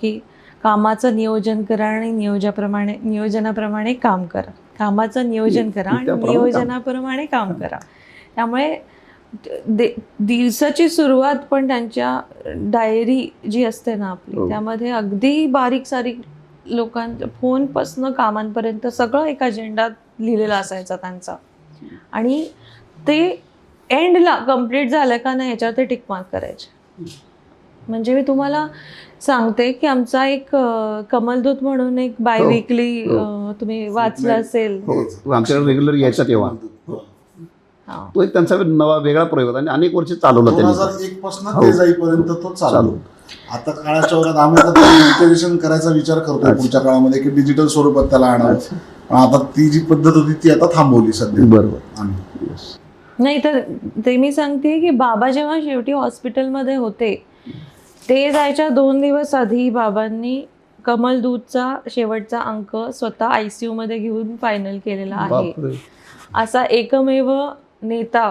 की कामाचं नियोजन करा आणि नियोजाप्रमाणे नियोजनाप्रमाणे काम करा. कामाचं नियोजन करा आणि. नियोजनाप्रमाणे काम करा. त्यामुळे दे- दिवसाची सुरुवात पण त्यांच्या डायरी जी असते ना आपली हो. त्यामध्ये अगदी बारीक सारीक लोकांच्या फोनपासनं कामांपर्यंत सगळं एक अजेंडा लिहिलेला असायचा त्यांचा. आणि ते एंडला कंप्लीट झालं का नाही ह्याच्यावर ते टिक मार्क करायचे. म्हणजे मी तुम्हाला सांगते की आमचा एक अं, कमलदूत म्हणून एक बाय हो, विकली हो. तुम्ही वाचलं असेल. हो. आमच्याकडे रेग्युलर यायचा तेव्हा. हा. तो एक त्यांचा नवा वेगळा प्रयोग होता आणि अनेक वर्ष चालवला दोन त्यांनी हजार एक पासून हो. ते जाईपर्यंत तो चालू चालू. आता काळाच्या ओघात आम्ही आता डिजिटलायझेशन करायचा विचार करतोय पुढच्या काळामध्ये की डिजिटल स्वरूपात त्याला आणावं. पण आता ती जी पद्धत होती ती आता थांबवली सध्या. बरोबर. आम्ही Yes. नाही तर ते मी सांगते की बाबा जेव्हा शेवटी हॉस्पिटलमध्ये होते ते जायच्या दोन दिवस आधी बाबांनी कमलदूतचा शेवटचा अंक स्वतः आय सी मध्ये घेऊन फायनल केलेला आहे. असा एकमेव नेता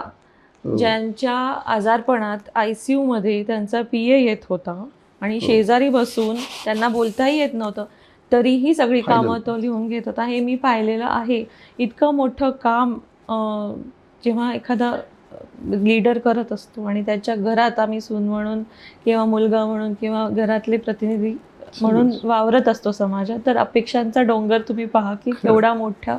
हो. ज्यांच्या आजारपणात आय सी यूमध्ये त्यांचा पी ए येत होता आणि शेजारी बसून त्यांना बोलताही येत नव्हतं तरीही सगळी. कामं तो लिहून घेत होता हे मी पाहिलेलं आहे इतकं मोठं काम जेव्हा एखादा लीडर करत असतो आणि त्याच्या घरात आम्ही सून म्हणून किंवा मुलगा म्हणून किंवा घरातले प्रतिनिधी म्हणून वावरत असतो समाजात. तर अपेक्षांचा डोंगर तुम्ही पहा की केवढा मोठा